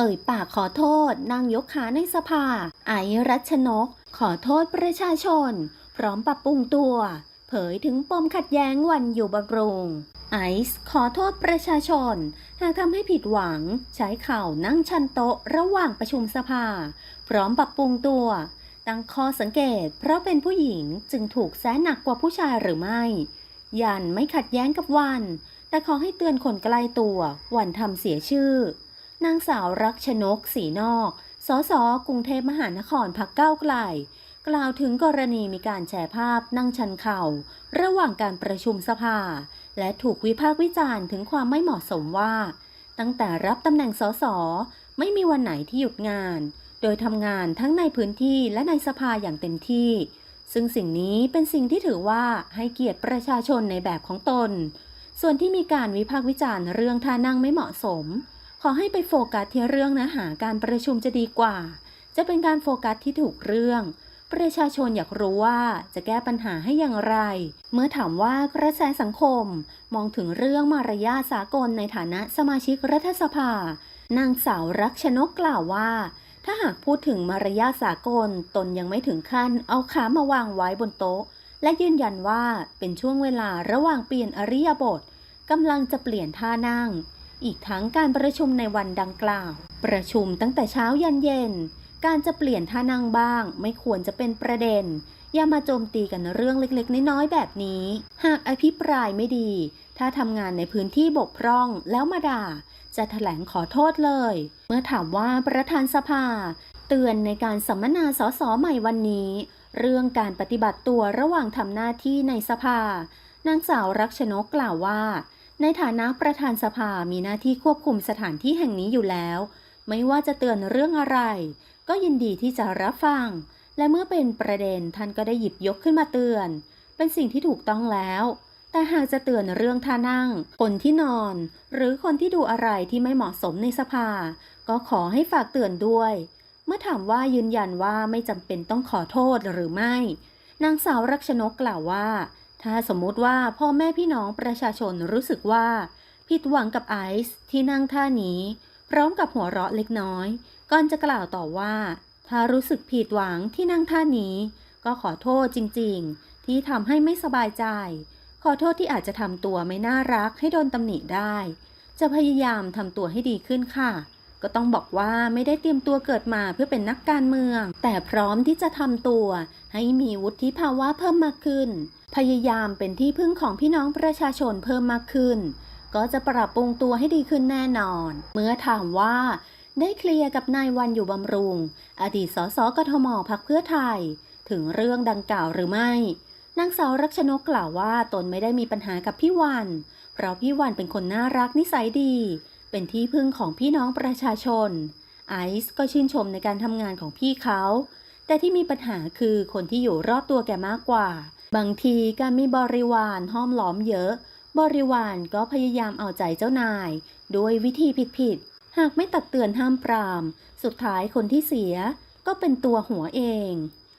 เอ่ยปากขอโทษนางยกขาในสภา ไอรัชนก ขอโทษประชาชน พร้อมปรับปรุงตัว เผยถึงปมขัดแย้งวันอยู่บำรุงไอซ์ขอโทษประชาชน หากทำให้ผิดหวัง ใช้เข่านั่งชันโต๊ะระหว่างประชุมสภา พร้อมปรับปรุงตัว ตั้งข้อสังเกต เพราะเป็นผู้หญิงจึงถูกแซะหนักกว่าผู้ชายหรือไม่ ยันไม่ขัดแย้งกับวัน แต่ขอให้เตือนคนใกล้ตัว วันทำเสียชื่อ นางสาวรักชนกสีนอก สสกรุงเทพมหานครพักเก้าไกล กล่าวถึงกรณีมีการแชร์ภาพนั่งชันเข่า ระหว่างการประชุมสภา และถูกวิพากษ์วิจารณ์ถึงความไม่เหมาะสมว่า ตั้งแต่รับตำแหน่งสสไม่มีวันไหนที่หยุดงาน โดยทำงานทั้งในพื้นที่และในสภาอย่างเต็มที่ ซึ่งสิ่งนี้เป็นสิ่งที่ถือว่าให้เกียรติประชาชนในแบบของตน ส่วนที่มีการวิพากษ์วิจารณ์เรื่องท่านั่งไม่เหมาะสม ขอให้ไปโฟกัสที่เรื่องเนื้อหาการประชุมจะดีกว่า จะเป็นการโฟกัสที่ถูกเรื่อง ประชาชนอยากรู้ว่าจะแก้ปัญหาให้อย่างไร เมื่อถามว่ากระแสสังคม มองถึงเรื่องมารยาทสากลในฐานะสมาชิกรัฐสภา นางสาวรักชนกกล่าวว่า ถ้าหากพูดถึงมารยาทสากลตนยังไม่ถึงขั้น เอาขามาวางไว้บนโต๊ะ และยืนยันว่าเป็นช่วงเวลาระหว่างเปลี่ยนอริยบทกำลังจะเปลี่ยนท่านั่ง อีกทั้งการประชุมในวันดังกล่าว ประชุมตั้งแต่เช้ายันเย็น การจะเปลี่ยนท่านั่งบ้าง ไม่ควรจะเป็นประเด็น อย่ามาโจมตีกันเรื่องเล็กๆ น้อยๆแบบนี้ หากอภิปรายไม่ดี ถ้าทำงานในพื้นที่บกพร่องแล้วมาด่า จะแถลงขอโทษเลย เมื่อถามว่าประธานสภา เตือนในการสัมมนาสสใหม่วันนี้ เรื่องการปฏิบัติตัวระหว่างทำหน้าที่ในสภานางสาวรักชนกกล่าวว่า ในฐานะประธานสภามีหน้าที่ควบคุมสถานที่แห่งนี้อยู่แล้ว ไม่ว่าจะเตือนเรื่องอะไร ก็ยินดีที่จะรับฟัง และเมื่อเป็นประเด็นท่านก็ได้หยิบยกขึ้นมาเตือน เป็นสิ่งที่ถูกต้องแล้ว แต่หากจะเตือนเรื่องท่านั่ง คนที่นอน หรือคนที่ดูอะไรที่ไม่เหมาะสมในสภา ก็ขอให้ฝากเตือนด้วย เมื่อถามว่ายืนยันว่าไม่จำเป็นต้องขอโทษหรือไม่นางสาวรักชนกกล่าวว่า ถ้าสมมุติว่าพ่อแม่พี่น้องประชาชนรู้สึกว่า ผิดหวังกับไอซ์ที่นั่งท่านี้ พร้อมกับหัวเราะเล็กน้อย ก่อนจะกล่าวต่อว่า ถ้ารู้สึกผิดหวังที่นั่งท่านี้ ก็ขอโทษจริง ๆ ที่ทำให้ไม่สบายใจ ขอโทษที่อาจจะทำตัวไม่น่ารักให้โดนตำหนิได้ จะพยายามทำตัวให้ดีขึ้นค่ะก็ต้องบอกว่าไม่ได้เตรียมตัวเกิดมาเพื่อเป็นนักการเมือง แต่พร้อมที่จะทำตัว ให้มีวุฒิภาวะเพิ่มมากขึ้น พยายามเป็นที่พึ่งของพี่น้องประชาชนเพิ่มมากขึ้น ก็จะปรับปรุงตัวให้ดีขึ้นแน่นอน เมื่อถามว่า ได้เคลียร์กับนายวันอยู่บำรุง อดีตสสกทมพักเพื่อไทย ถึงเรื่องดังกล่าวหรือไม่นางสาวรักชนกกล่าวว่าตนไม่ได้มีปัญหากับพี่วัน เพราะพี่วันเป็นคนน่ารักนิสัยดี เป็นที่พึ่งของพี่น้องประชาชน ไอซ์ก็ชื่นชมในการทำงานของพี่เขา แต่ที่มีปัญหาคือคนที่อยู่รอบตัวแกมากกว่า บางทีการมีบริวารห้อมล้อมเยอะ บริวารก็พยายามเอาใจเจ้านายโดยวิธีผิดๆ หากไม่ตักเตือนห้ามปราม สุดท้ายคนที่เสียก็เป็นตัวหัวเอง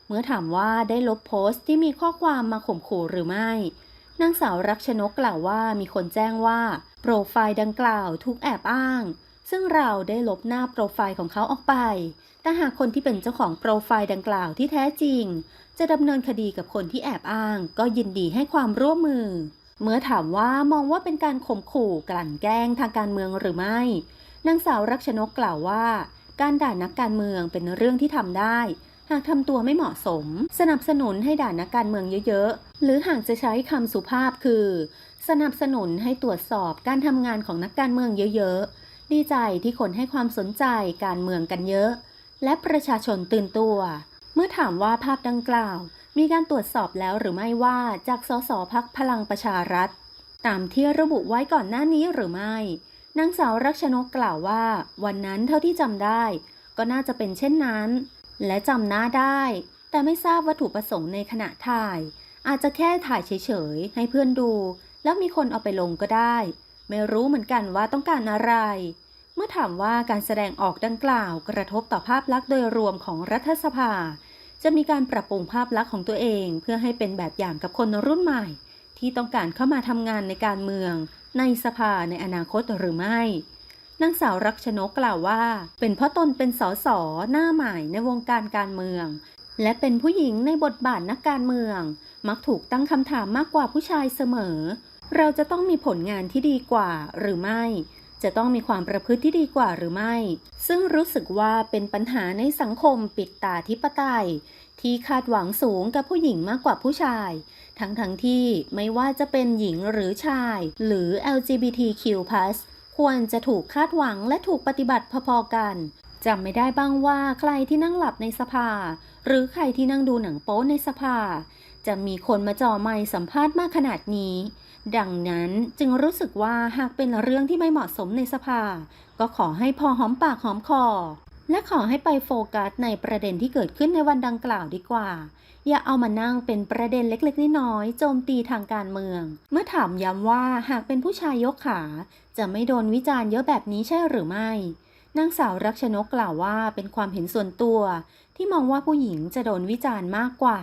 เมื่อถามว่าได้ลบโพสต์ที่มีข้อความมาข่มขู่หรือไม่ นางสาวรักชนกกล่าวว่ามีคนแจ้งว่า โปรไฟล์ดังกล่าวถูกแอบอ้าง ซึ่งเราได้ลบหน้าโปรไฟล์ของเขาออกไป แต่หากคนที่เป็นเจ้าของโปรไฟล์ดังกล่าวที่แท้จริง จะดำเนินคดีกับคนที่แอบอ้าง ก็ยินดีให้ความร่วมมือ เมื่อถามว่ามองว่าเป็นการข่มขู่กลั่นแกล้งทางการเมืองหรือไม่ นางสาวรักชนกกล่าวว่า การด่านักการเมืองเป็นเรื่องที่ทำได้ หากทำตัวไม่เหมาะสม สนับสนุนให้ด่านักการเมืองเยอะๆ หรือหากจะใช้คำสุภาพคือ สนับสนุนให้ตรวจสอบการทำงานของนักการเมืองเยอะๆ ดีใจที่คนให้ความสนใจการเมืองกันเยอะ และประชาชนตื่นตัว เมื่อถามว่าภาพดังกล่าว มีการตรวจสอบแล้วหรือไม่ว่าจากสสพักพลังประชารัฐ ตามที่ระบุไว้ก่อนหน้านี้หรือไม่นางสาวรักชนกกล่าวว่า วันนั้นเท่าที่จำได้ ก็น่าจะเป็นเช่นนั้น และจำหน้าได้ แต่ไม่ทราบวัตถุประสงค์ในขณะถ่าย อาจจะแค่ถ่ายเฉยๆให้เพื่อนดู แล้วมีคนเอาไปลงก็ได้ ไม่รู้เหมือนกันว่าต้องการอะไร เมื่อถามว่าการแสดงออกดังกล่าวกระทบต่อภาพลักษณ์โดยรวมของรัฐสภา จะมีการปรับปรุงภาพลักษณ์ของตัวเอง เพื่อให้เป็นแบบอย่างกับคนรุ่นใหม่ ที่ต้องการเข้ามาทำงานในการเมือง ในสภาในอนาคตหรือไม่นางสาวรักชนกกล่าวว่า เป็นเพราะตนเป็นสสหน้าใหม่ในวงการการเมือง และเป็นผู้หญิงในบทบาทนักการเมือง มักถูกตั้งคำถามมากกว่าผู้ชายเสมอ เราจะต้องมีผลงานที่ดีกว่าหรือไม่ จะต้องมีความประพฤติที่ดีกว่าหรือไม่ ซึ่งรู้สึกว่าเป็นปัญหาในสังคมปิดตาธิปไตย ที่คาดหวังสูงกับผู้หญิงมากกว่าผู้ชาย ทั้งทั้งๆที่ไม่ว่าจะเป็นหญิงหรือชาย หรือ LGBTQ+ ควรจะถูกคาดหวังและถูกปฏิบัติพอๆกันจำไม่ได้บ้างว่าใครที่นั่งหลับในสภา หรือใครที่นั่งดูหนังโป๊ในสภา จะมีคนมาจ่อไมค์สัมภาษณ์มากขนาดนี้ ดังนั้นจึงรู้สึกว่าหากเป็นเรื่องที่ไม่เหมาะสมในสภา ก็ขอให้พอหอมปากหอมคอ และขอให้ไปโฟกัสในประเด็นที่เกิดขึ้นในวันดังกล่าวดีกว่า อย่าเอามานั่งเป็นประเด็นเล็กๆน้อยๆโจมตีทางการเมือง เมื่อถามย้ำว่าหากเป็นผู้ชายยกขา จะไม่โดนวิจารณ์เยอะแบบนี้ใช่หรือไม่นางสาวรักชนกกล่าวว่าเป็นความเห็นส่วนตัว ที่มองว่าผู้หญิงจะโดนวิจารณ์มากกว่า